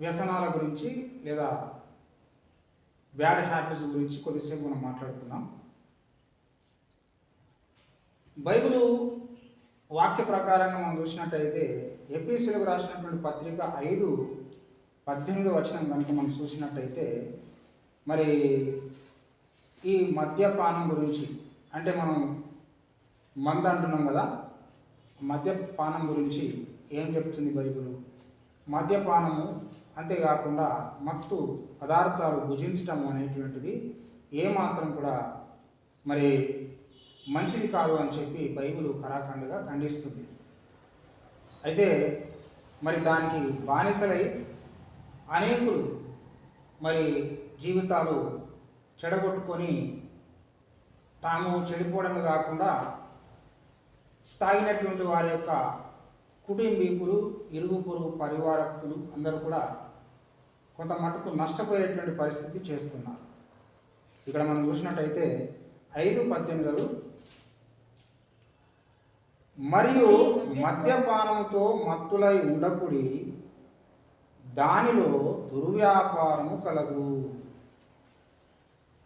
వ్యసనాల గురించి లేదా bad habits గురించి కొద్దిసేపు మనం మాట్లాడుకుందాం. బైబిల్ వాక్య ప్రకారంగా మనం చూసినట్టయితే ఎపిసులకు రాసినటువంటి పత్రిక ఐదు పద్దెనిమిది వచనం కనుక మనం చూసినట్టయితే మరి ఈ మద్యపానం గురించి అంటే మనం మంద అంటున్నాం కదా మద్యపానం గురించి ఏం చెప్తుంది బైబిల్? మద్యపానము అంతేకాకుండా మత్తు పదార్థాలు భుజించడం అనేటువంటిది ఏమాత్రం కూడా మరి మంచిది కాదు అని చెప్పి బైబిల్ కరాఖండగా ఖండిస్తుంది. అయితే మరి దానికి బానిసలై అనేకులు మరి జీవితాలు చెడగొట్టుకొని తాము చెడిపోవడమే కాకుండా తాగినటువంటి వారి యొక్క కుటుంబీకులు ఇరుగు పొరుగు పరివారకులు అందరూ కూడా కొంత మటుకు నష్టపోయేటువంటి పరిస్థితి చేస్తున్నారు. ఇక్కడ మనం చూసినట్టయితే ఐదు పద్దెనిమిది మరియు మద్యపానంతో మత్తులై ఉండకుడి దానిలో దుర్వ్యాపారము కలదు.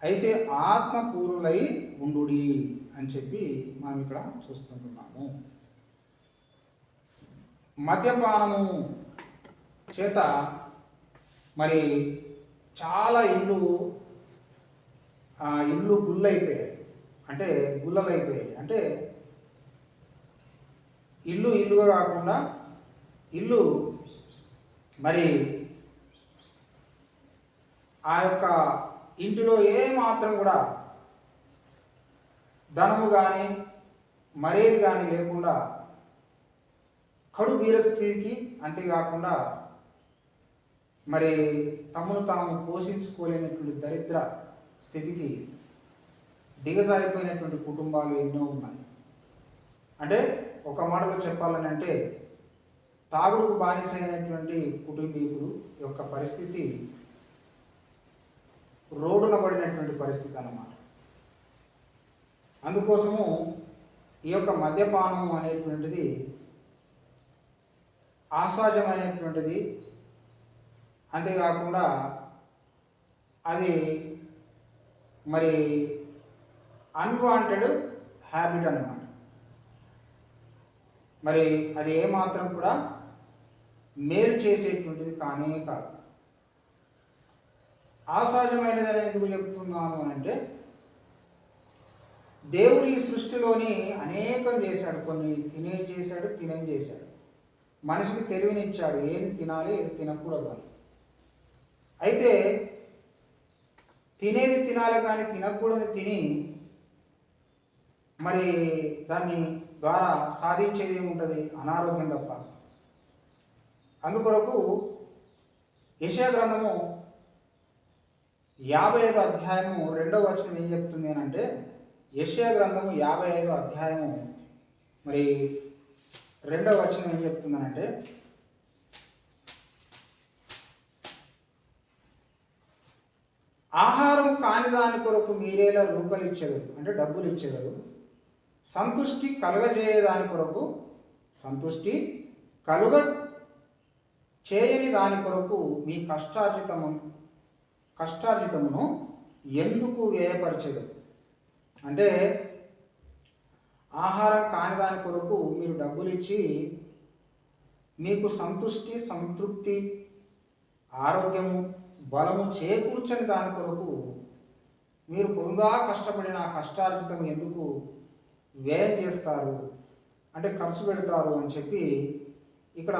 అయితే ఆత్మపూర్ణులై ఉండుడి అని చెప్పి మనం ఇక్కడ చూస్తుంటున్నాము. మద్యపానము చేత మరి చాలా ఇల్లు ఆ ఇల్లు గుళ్ళైపోయాయి అంటే గుల్లలు అంటే ఇల్లు ఇల్లుగా కాకుండా ఇల్లు మరి ఆ యొక్క ఇంటిలో ఏమాత్రం కూడా ధనము కానీ మరేది కానీ లేకుండా కడు బీరస్థితికి అంతేకాకుండా మరి తమను తాము పోషించుకోలేనటువంటి దరిద్ర స్థితికి దిగజారిపోయినటువంటి కుటుంబాలు ఎన్నో ఉన్నాయి. అంటే ఒక మాటలో చెప్పాలని అంటే తాగుడుకు బానిసైనటువంటి కుటుంబీకులు యొక్క పరిస్థితి రోడ్డున పడినటువంటి పరిస్థితి అన్నమాట. అందుకోసము ఈ యొక్క మద్యపానం అనేటువంటిది ఆసాజమైనటువంటిది అంతేకాకుండా అది మరి అన్వాంటెడ్ హ్యాబిట్ అనమాట మరి అది ఏమాత్రం కూడా మేలు చేసేటువంటిది కానే కాదు. అసహజమైనది అని ఎందుకు చెప్తున్నాను అంటే దేవుడు ఈ సృష్టిలోని అనేకం చేశాడు కొన్ని తినే చేశాడు తినం చేశాడు. మనిషికి తెలివినిచ్చాడు ఏది తినాలి ఏది తినకూడదు అని. అయితే తినేది తినాలి కానీ తినకూడదు తిని మరి దాన్ని ద్వారా సాధించేది ఏముంటుంది? అనారోగ్యం తప్ప. అందుకొరకు యశయ గ్రంథము యాభై ఐదు అధ్యాయము రెండవ వచనం ఏం చెప్తుంది అని అంటే యశయ గ్రంథము యాభై ఐదు అధ్యాయము మరి రెండవ వచనం ఏం చెప్తుందనంటే ఆహారం కాని దాని కొరకు మీరేలా రూపాయలు ఇచ్చేదారు అంటే డబ్బులు ఇచ్చేదారు సంతుష్టి కలుగజేయదాని కొరకు సంతుష్టి కలుగ చేయని దాని కొరకు మీ కష్టార్జితము కష్టార్జితమును ఎందుకు వ్యయపరచదు అంటే ఆహారం కాని దాని కొరకు మీరు డబ్బులు ఇచ్చి మీకు సంతుష్టి సంతృప్తి ఆరోగ్యము బలము చేకూర్చని దాని కొరకు మీరు పొందా కష్టపడిన ఆ కష్టార్జితం ఎందుకు వ్యయం చేస్తారు? అంటే ఖర్చు పెడతారు అని చెప్పి ఇక్కడ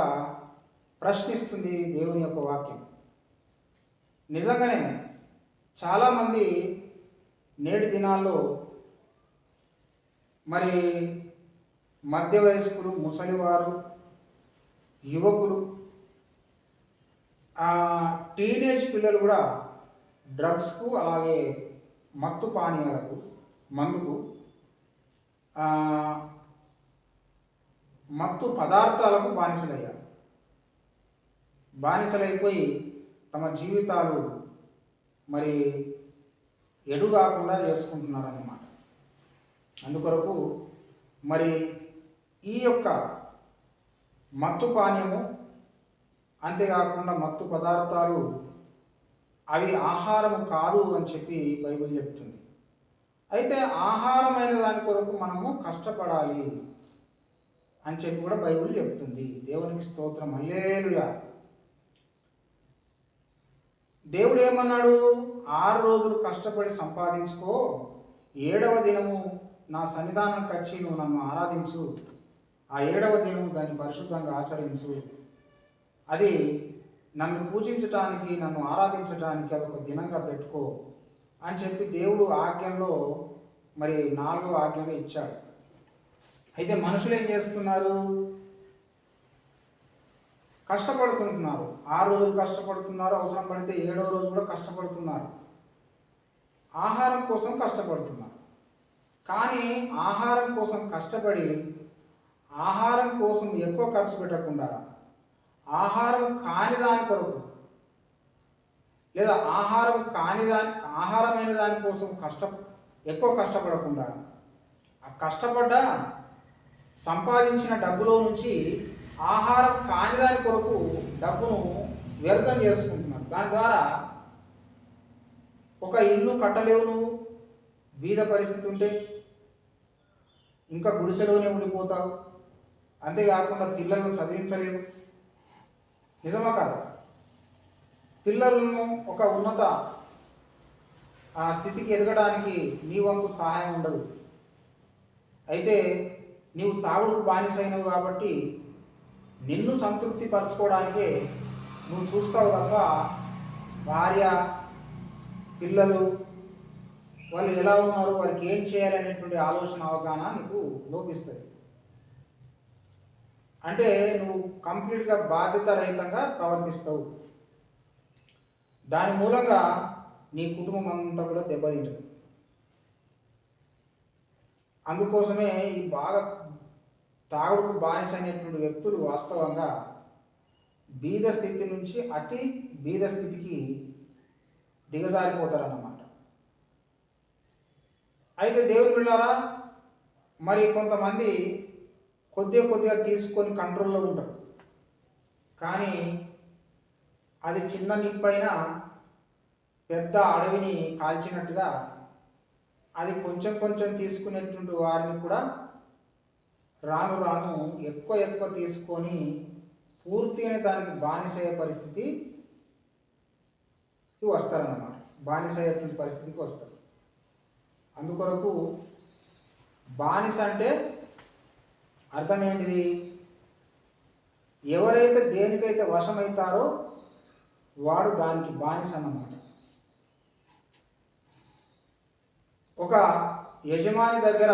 ప్రశ్నిస్తుంది దేవుని యొక్క వాక్యం. నిజంగానే చాలామంది నేటి దినాల్లో మరి మధ్య వయస్కులు ముసలివారు యువకులు ఆ టీనేజ్ పిల్లలు కూడా డ్రగ్స్కు అలాగే మత్తు పానీయాలకు మందుకు మత్తు పదార్థాలకు బానిసలయ్యారు. బానిసలైపోయి తమ జీవితాలు మరి ఎడుగాకుండా చేసుకుంటున్నారన్నమాట. అందుకొరకు మరి ఈ యొక్క మత్తు పానీయము అంతేకాకుండా మత్తు పదార్థాలు అవి ఆహారం కాదు అని చెప్పి బైబిల్ చెప్తుంది. అయితే ఆహారమైన దాని కొరకు మనము కష్టపడాలి అని చెప్పి కూడా బైబిల్ చెప్తుంది. దేవునికి స్తోత్రం. హల్లెలూయా. దేవుడు ఏమన్నాడు? ఆరు రోజులు కష్టపడి సంపాదించుకో. ఏడవ దినము నా సన్నిధానం కచ్చి నువ్వు నన్ను ఆరాధించు. ఆ ఏడవ దినము దాన్ని పరిశుద్ధంగా ఆచరించు. అది నన్ను పూజించటానికి నన్ను ఆరాధించటానికి అదొక దినంగా పెట్టుకో అని చెప్పి దేవుడు ఆజ్ఞలో మరి నాలుగవ ఆజ్ఞగా ఇచ్చాడు. అయితే మనుషులు ఏం చేస్తున్నారు? కష్టపడుతుంటున్నారు. ఆరు రోజులు కష్టపడుతున్నారు అవసరం పడితే ఏడవ రోజు కూడా కష్టపడుతున్నారు. ఆహారం కోసం కష్టపడుతున్నారు. కానీ ఆహారం కోసం కష్టపడి ఆహారం కోసం ఎక్కువ ఖర్చు పెట్టకుండా ఆహారం కాని దాని కొరకు లేదా ఆహారం కాని దాని ఆహారమైన దాని కోసం కష్ట ఎక్కువ కష్టపడకుండా ఆ కష్టపడ్డ సంపాదించిన డబ్బులో నుంచి ఆహారం కాని దాని కొరకు డబ్బును వ్యర్థం చేసుకుంటున్నారు. దాని ద్వారా ఒక ఇల్లు కట్టలేవు నువ్వు బీద పరిస్థితి ఉంటే ఇంకా గుడిసెలోనే ఉండిపోతావు. అంతేకాకుండా పిల్లలను చదివించలేవు. నిజమా కాదా? పిల్లలను ఒక ఉన్నత ఆ స్థితికి ఎదగడానికి నీ వంతు సహాయం ఉండదు. అయితే నీవు తాగుడుకు బానిసైనవు కాబట్టి నిన్ను సంతృప్తి పరచుకోవడానికే నువ్వు చూస్తావు తప్ప భార్య పిల్లలు వాళ్ళు ఎలా ఉన్నారు వారికి ఏం చేయాలనేటువంటి ఆలోచన అవగాహన నీకు లోపిస్తుంది. అంటే నువ్వు కంప్లీట్గా బాధ్యత రహితంగా ప్రవర్తిస్తావు. దాని మూలంగా నీ కుటుంబం అంతా కూడా దెబ్బతింటుంది. అందుకోసమే ఈ బాగా తాగుడుకు బానిస అనేటువంటి వ్యక్తులు వాస్తవంగా బీద స్థితి నుంచి అతి బీద స్థితికి దిగజారిపోతారన్నమాట. అయితే దేవుని పిల్లారా మరి కొంతమంది కొద్దిగా కొద్దిగా తీసుకొని కంట్రోల్లో ఉంటారు కానీ అది చిన్న నిప్పైనా పెద్ద అడవిని కాల్చినట్టుగా అది కొంచెం కొంచెం తీసుకునేటువంటి వారిని కూడా రాను రాను ఎక్కువ ఎక్కువ తీసుకొని పూర్తిగా దానికి బానిసయ్యే పరిస్థితి వస్తారన్నమాట. బానిసయ్యేటువంటి పరిస్థితికి వస్తారు. అందుకొరకు బానిస అంటే అర్థం ఏంటిది ఎవరైతే దేనికైతే వశమవుతారో వాడు దానికి బానిస అన్నమాట ఒక యజమాని దగ్గర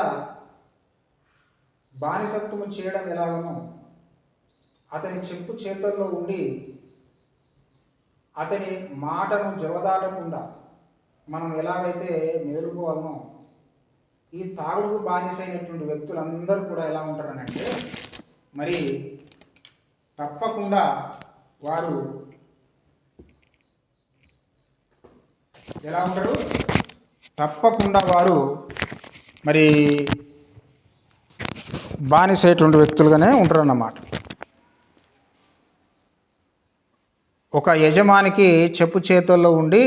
బానిసత్వము చేయడం ఎలాగనో అతని చెప్పు చేతుల్లో ఉండి అతని మాటను జవదాటకుండా మనం ఎలాగైతే మెదులుకోవాలనో ఈ తాగుడుకు బానిసైనటువంటి వ్యక్తులందరూ కూడా ఎలా ఉంటారనంటే మరి తప్పకుండా వారు ఎలా ఉంటారు? తప్పకుండా వారు మరి బానిసైనటువంటి వ్యక్తులుగానే ఉంటారన్నమాట. ఒక యజమానికి చెప్పు చేతుల్లో ఉండి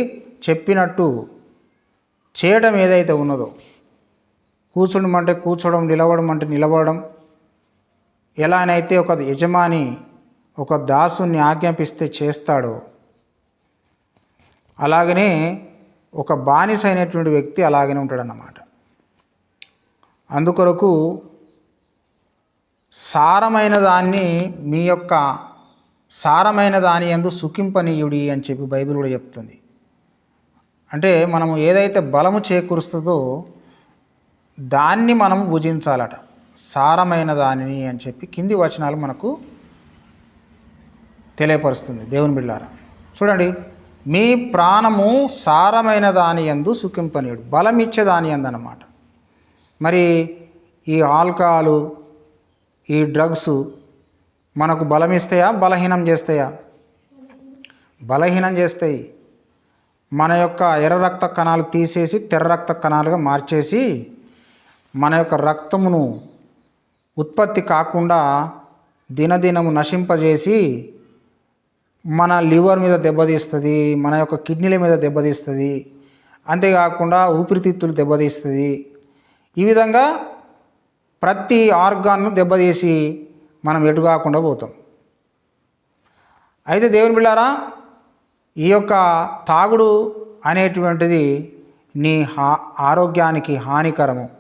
చెప్పినట్టు చేయడం ఏదైతే ఉన్నదో కూర్చుండమంటే కూర్చోవడం నిలవడం అంటే నిలబడడం ఎలానైతే ఒక యజమాని ఒక దాసుని ఆజ్ఞాపిస్తే చేస్తాడో అలాగనే ఒక బానిస అయినటువంటి వ్యక్తి అలాగనే ఉంటాడన్నమాట. అందుకొరకు సారమైన దాన్ని మీ యొక్క సారమైన దాని ఎందు సుఖింపనీయుడి అని చెప్పి బైబిల్ కూడా చెప్తుంది. అంటే మనము ఏదైతే బలము చేకూరుస్తుందో దాన్ని మనం భుజించాలట. సారమైన దానిని అని చెప్పి కింది వచనాలు మనకు తెలియపరుస్తుంది దేవుని బిళ్ళారా చూడండి మీ ప్రాణము సారమైన దాని ఎందు సుఖింపనీయుడు బలం ఇచ్చే దాని ఎందనమాట మరి ఈ ఆల్కహాలు ఈ డ్రగ్స్ మనకు బలమిస్తాయా బలహీనం చేస్తాయా? బలహీనం చేస్తాయి. మన యొక్క ఎర్ర రక్త కణాలు తీసేసి తెర్ర రక్త కణాలుగా మార్చేసి మన యొక్క రక్తమును ఉత్పత్తి కాకుండా దినదినము నశింపజేసి మన లివర్ మీద దెబ్బతీస్తుంది మన యొక్క కిడ్నీల మీద దెబ్బతీస్తుంది అంతేకాకుండా ఊపిరితిత్తులు దెబ్బతీస్తుంది. ఈ విధంగా ప్రతి ఆర్గాన్ను దెబ్బతీసి మనం ఎటు కాకుండా పోతాం. అయితే దేవుని బిళ్ళారా ఈ యొక్క తాగుడు అనేటువంటిది నీ హా ఆరోగ్యానికి హానికరము.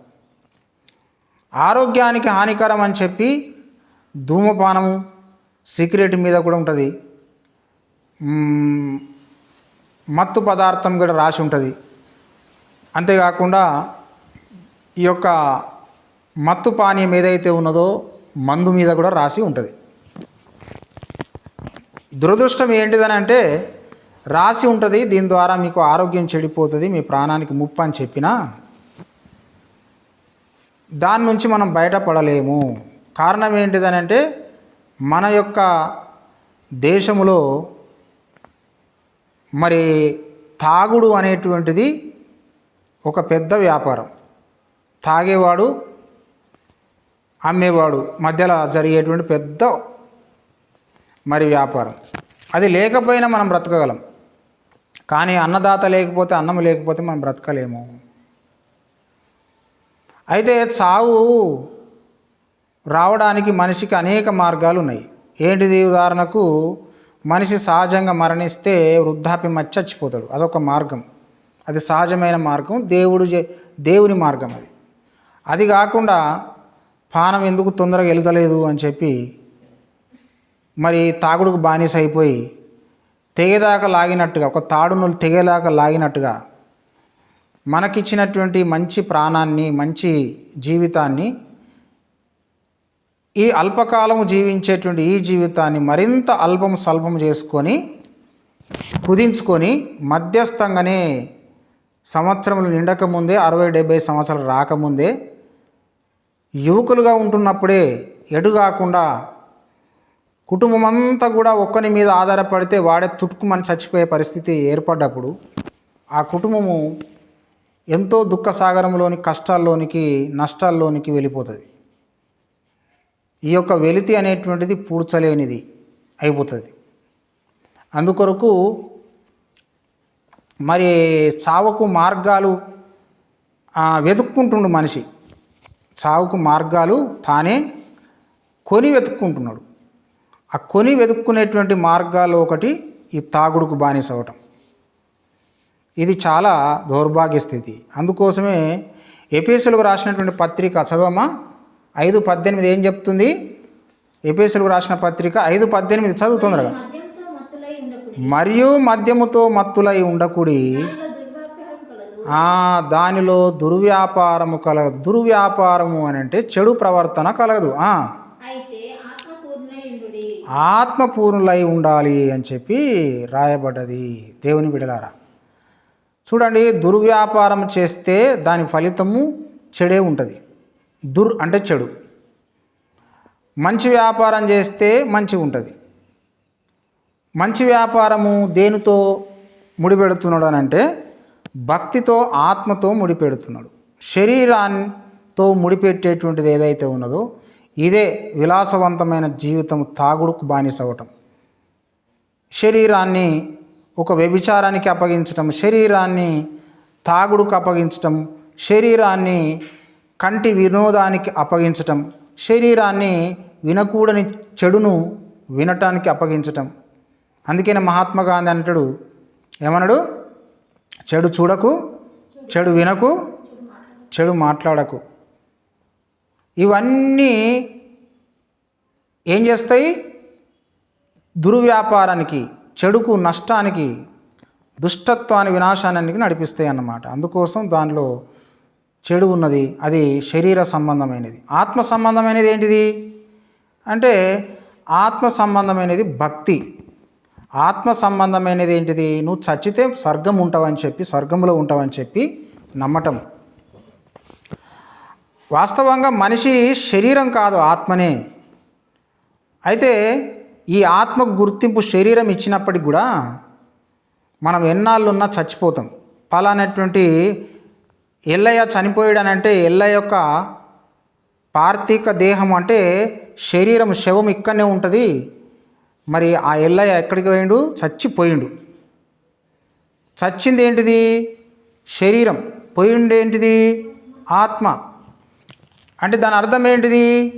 ఆరోగ్యానికి హానికరం అని చెప్పి ధూమపానము సిగరెట్ మీద కూడా ఉంటుంది. మత్తు పదార్థం కూడా రాసి ఉంటుంది. అంతేకాకుండా ఈ యొక్క మత్తు పానీయం ఏదైతే ఉన్నదో మందు మీద కూడా రాసి ఉంటుంది. దురదృష్టం ఏంటిదని అంటే రాసి ఉంటుంది దీని ద్వారా మీకు ఆరోగ్యం చెడిపోతుంది మీ ప్రాణానికి ముప్పు అని చెప్పినా దాని నుంచి మనం బయటపడలేము. కారణం ఏంటిదని అంటే మన యొక్క దేశంలో మరి తాగుడు అనేటువంటిది ఒక పెద్ద వ్యాపారం. తాగేవాడు అమ్మేవాడు మధ్యలో జరిగేటువంటి పెద్ద మరి వ్యాపారం. అది లేకపోయినా మనం బ్రతకగలం. కానీ అన్నదాత లేకపోతే అన్నం లేకపోతే మనం బ్రతకలేము. అయితే చావు రావడానికి మనిషికి అనేక మార్గాలు ఉన్నాయి ఏంటిది ఉదాహరణకు? మనిషి సహజంగా మరణిస్తే వృద్ధాప్యం వచ్చి చచ్చిపోతాడు. అదొక మార్గం. అది సహజమైన మార్గం. దేవుడు చే- దేవుని మార్గం అది. అది కాకుండా పానం ఎందుకు తొందరగా వెళ్తలేదు అని చెప్పి మరి తాగుడుకు బానిస అయిపోయి తెగేదాకా లాగినట్టుగా ఒక తాడును తెగేదాకా లాగినట్టుగా మనకిచ్చినటువంటి మంచి ప్రాణాన్ని మంచి జీవితాన్ని ఈ అల్పకాలము జీవించేటువంటి ఈ జీవితాన్ని మరింత అల్పం స్వల్పం చేసుకొని కుదించుకొని మధ్యస్థంగానే సంవత్సరములు నిండకముందే అరవై డెబ్బై సంవత్సరాలు రాకముందే యువకులుగా ఉంటున్నప్పుడే ఎడు కాకుండా కుటుంబం అంతా కూడా ఒక్కని మీద ఆధారపడితే వాడే తుట్టుకుమని చచ్చిపోయే పరిస్థితి ఏర్పడ్డప్పుడు ఆ కుటుంబము ఎంతో దుఃఖ సాగరంలోని కష్టాల్లోనికి నష్టాల్లోనికి వెళ్ళిపోతుంది. ఈ యొక్క వెలితి అనేటువంటిది పూడ్చలేనిది అయిపోతుంది. అందుకొరకు మరి చావుకు మార్గాలు వెతుక్కుంటుండు మనిషి. చావుకు మార్గాలు తానే కొని వెతుక్కుంటున్నాడు. ఆ కొని వెతుక్కునేటువంటి మార్గాల్లో ఒకటి ఈ తాగుడుకు బానిస అవటం ఇది చాలా దౌర్భాగ్య స్థితి. అందుకోసమే ఎపిఎస్లకు రాసినటువంటి పత్రిక చదవమా ఐదు పద్దెనిమిది ఏం చెప్తుంది? ఎపిఎస్లకు రాసిన పత్రిక ఐదు పద్దెనిమిది చదువు తొందరగా మరియు మద్యముతో మత్తులై ఉండకుడి. దానిలో దుర్వ్యాపారము కలదు కలగదు. దుర్వ్యాపారము అని అంటే చెడు ప్రవర్తన కలగదు. ఆత్మపూర్ణులై ఉండాలి అని చెప్పి రాయబడ్డది దేవుని బిడలారా. చూడండి దుర్వ్యాపారం చేస్తే దాని ఫలితము చెడే ఉంటుంది. దుర్ అంటే చెడు. మంచి వ్యాపారం చేస్తే మంచి ఉంటుంది. మంచి వ్యాపారము దేనితో ముడిపెడుతున్నాడు అని అంటే భక్తితో ఆత్మతో ముడిపెడుతున్నాడు. శరీరాన్నితో ముడిపెట్టేటువంటిది ఏదైతే ఉన్నదో ఇదే విలాసవంతమైన జీవితం తాగుడుకు బానిసవటం శరీరాన్ని ఒక వ్యభిచారానికి అప్పగించటం శరీరాన్ని తాగుడుకు అప్పగించటం శరీరాన్ని కంటి వినోదానికి అప్పగించటం శరీరాన్ని వినకూడని చెడును వినటానికి అప్పగించటం. అందుకనే మహాత్మా గాంధీ అంటాడు ఏమన్నాడు? చెడు చూడకు చెడు వినకు చెడు మాట్లాడకు. ఇవన్నీ ఏం చేస్తాయి? దుర్వ్యాపారానికి చెడుకు నష్టానికి దుష్టత్వాన్ని వినాశానికి నడిపిస్తాయి అన్నమాట. అందుకోసం దానిలో చెడు ఉన్నది అది శరీర సంబంధమైనది. ఆత్మ సంబంధమైనది ఏంటిది? అంటే ఆత్మ సంబంధమైనది భక్తి. ఆత్మ సంబంధమైనది ఏంటిది? నువ్వు చచ్చితే స్వర్గం ఉంటావని చెప్పి స్వర్గంలో ఉంటావని చెప్పి నమ్మటం. వాస్తవంగా మనిషి శరీరం కాదు ఆత్మనే. అయితే ఈ ఆత్మ గుర్తింపు శరీరం ఇచ్చినప్పటికి కూడా మనం ఎన్నాళ్ళున్నా చచ్చిపోతాం. పలానటువంటి ఎల్లయ్య చనిపోయాడనంటే ఎల్లయ్య యొక్క పార్థిక దేహం అంటే శరీరం శవం ఇక్కడనే ఉంటుంది. మరి ఆ ఎల్లయ్య ఎక్కడికి పోయిండు? చచ్చిపోయిండు. చచ్చింది ఏంటిది? శరీరం. పోయిండు ఏంటిది? ఆత్మ. అంటే దాని అర్థం ఏంటిది?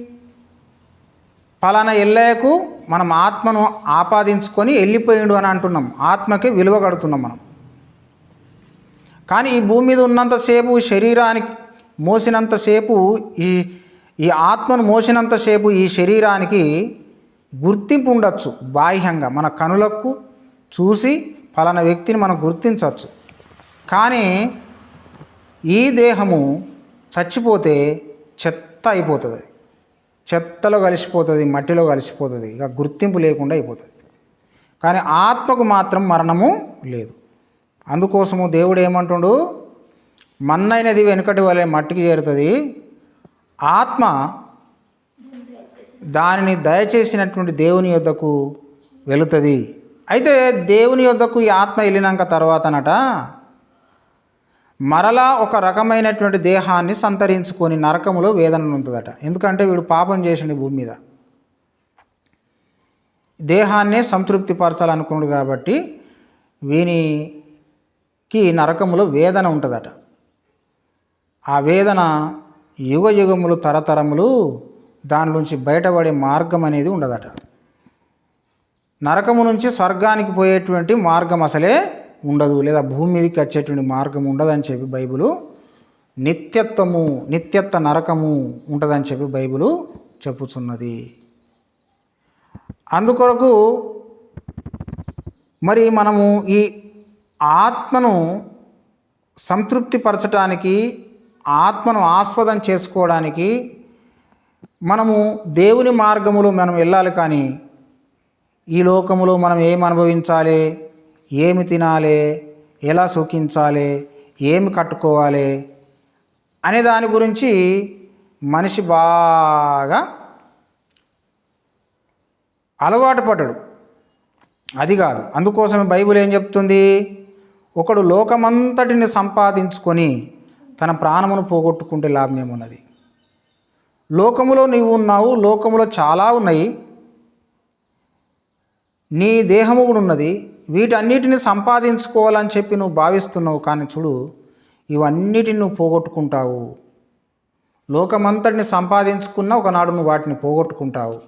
పలానా ఎల్లయ్యకు మనం ఆత్మను ఆపాదించుకొని వెళ్ళిపోయిండు అని అంటున్నాం. ఆత్మకి విలువ కడుతున్నాం మనం. కానీ ఈ భూమి మీద ఉన్నంతసేపు శరీరానికి మోసినంతసేపు ఈ ఈ ఆత్మను మోసినంతసేపు ఈ శరీరానికి గుర్తింపు ఉండొచ్చు. బాహ్యంగా మన కనులకు చూసి ఫలానా వ్యక్తిని మనం గుర్తించవచ్చు కానీ ఈ దేహము చచ్చిపోతే చెత్త అయిపోతుంది. చెత్తలో కలిసిపోతుంది మట్టిలో కలిసిపోతుంది. ఇక గుర్తింపు లేకుండా అయిపోతుంది. కానీ ఆత్మకు మాత్రం మరణము లేదు. అందుకోసము దేవుడు ఏమంటుండు? మన్నైనది వెనుకటి వలె మట్టికి చేరుతుంది. ఆత్మ దానిని దయచేసినటువంటి దేవుని యొద్దకు వెళుతుంది. అయితే దేవుని యొద్దకు ఈ ఆత్మ వెళ్ళినాక తర్వాతనట మరలా ఒక రకమైనటువంటి దేహాన్ని సంతరించుకొని నరకములో వేదన ఉంటుందట ఎందుకంటే వీడు పాపం చేసిండు భూమి మీద. దేహాన్నే సంతృప్తి పరచాలనుకున్నాడు కాబట్టి వీనికి నరకములో వేదన ఉంటుందట. ఆ వేదన యుగ యుగములు తరతరములు దాని నుంచి బయటపడే మార్గం అనేది ఉండదట. నరకము నుంచి స్వర్గానికి పోయేటువంటి మార్గం అసలే ఉండదు లేదా భూమి మీదకి వచ్చేటువంటి మార్గం ఉండదని చెప్పి బైబిలు నిత్యత్వము నిత్యత్వ నరకము ఉంటుందని చెప్పి బైబిలు చెప్పుచున్నది. అందుకొరకు మరి మనము ఈ ఆత్మను సంతృప్తిపరచడానికి ఆత్మను ఆస్పదం చేసుకోవడానికి మనము దేవుని మార్గములో మనం వెళ్ళాలి కానీ ఈ లోకములో మనం ఏం అనుభవించాలి? ఏమి తినాలి? ఎలా సుఖించాలి ఏమి కట్టుకోవాలి? అనే దాని గురించి మనిషి బాగా అలవాటు పడ్డాడు. అది కాదు. అందుకోసమే బైబిల్ ఏం చెప్తుంది? ఒకడు లోకమంతటిని సంపాదించుకొని తన ప్రాణమును పోగొట్టుకుంటే లాభం ఏమున్నది లోకములో నీవు ఉన్నావు లోకములో చాలా ఉన్నాయి. నీ దేహము కూడా ఉన్నది వీటన్నిటిని సంపాదించుకోవాలని చెప్పి నువ్వు భావిస్తున్నావు కానీ చూడు ఇవన్నిటిని నువ్వు పోగొట్టుకుంటావు. లోకమంతటిని సంపాదించుకున్న ఒకనాడు నువ్వు వాటిని పోగొట్టుకుంటావు.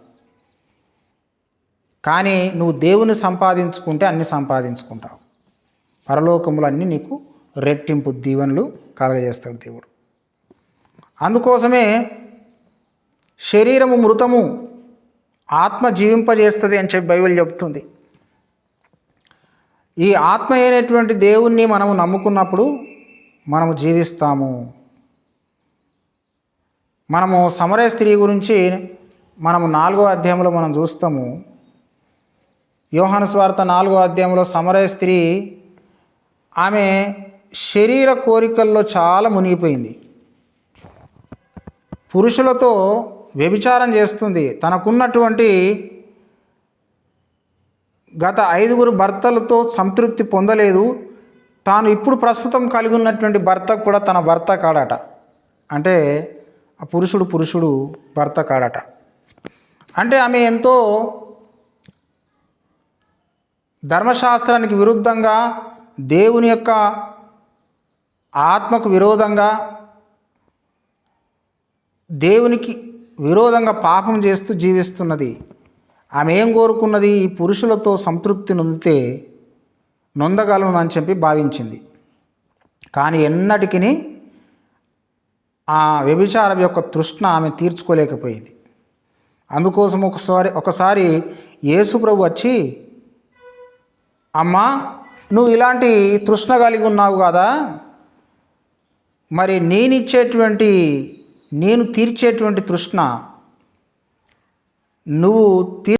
కానీ నువ్వు దేవుని సంపాదించుకుంటే అన్ని సంపాదించుకుంటావు. పరలోకములు అన్నీ నీకు రెట్టింపు దీవెనలు కలగజేస్తాడు దేవుడు. అందుకోసమే శరీరము మృతము ఆత్మ జీవింపజేస్తుంది అని చెప్పి బైబిల్ చెప్తుంది. ఈ ఆత్మ అయినటువంటి దేవుణ్ణి మనము నమ్ముకున్నప్పుడు మనము జీవిస్తాము. మనము సమరయ స్త్రీ గురించి మనము నాలుగో అధ్యాయంలో మనం చూస్తాము. యోహాను స్వార్థ నాలుగో అధ్యాయంలో సమరయ స్త్రీ ఆమె శరీర కోరికల్లో చాలా మునిగిపోయింది. పురుషులతో వ్యభిచారం చేస్తుంది. తనకున్నటువంటి గత ఐదుగురు భర్తలతో సంతృప్తి పొందలేదు. తాను ఇప్పుడు ప్రస్తుతం కలిగి ఉన్నటువంటి భర్త కూడా తన భర్త కాడట. అంటే ఆ పురుషుడు పురుషుడు భర్త కాడట. అంటే ఆమె ఎంతో ధర్మశాస్త్రానికి విరుద్ధంగా దేవుని యొక్క ఆత్మకు విరోధంగా దేవునికి విరోధంగా పాపం చేస్తూ జీవిస్తున్నది. ఆమె ఏం కోరుకున్నది? ఈ పురుషులతో సంతృప్తి నొందితే నొందగలను అని చెప్పి భావించింది. కానీ ఎన్నటికి ఆ వ్యభిచారం యొక్క తృష్ణ ఆమె తీర్చుకోలేకపోయింది. అందుకోసం ఒకసారి ఒకసారి యేసుప్రభు వచ్చి అమ్మా నువ్వు ఇలాంటి తృష్ణ కలిగి ఉన్నావు కదా. మరి నేనిచ్చేటువంటి నేను తీర్చేటువంటి తృష్ణ నువ్వు తీ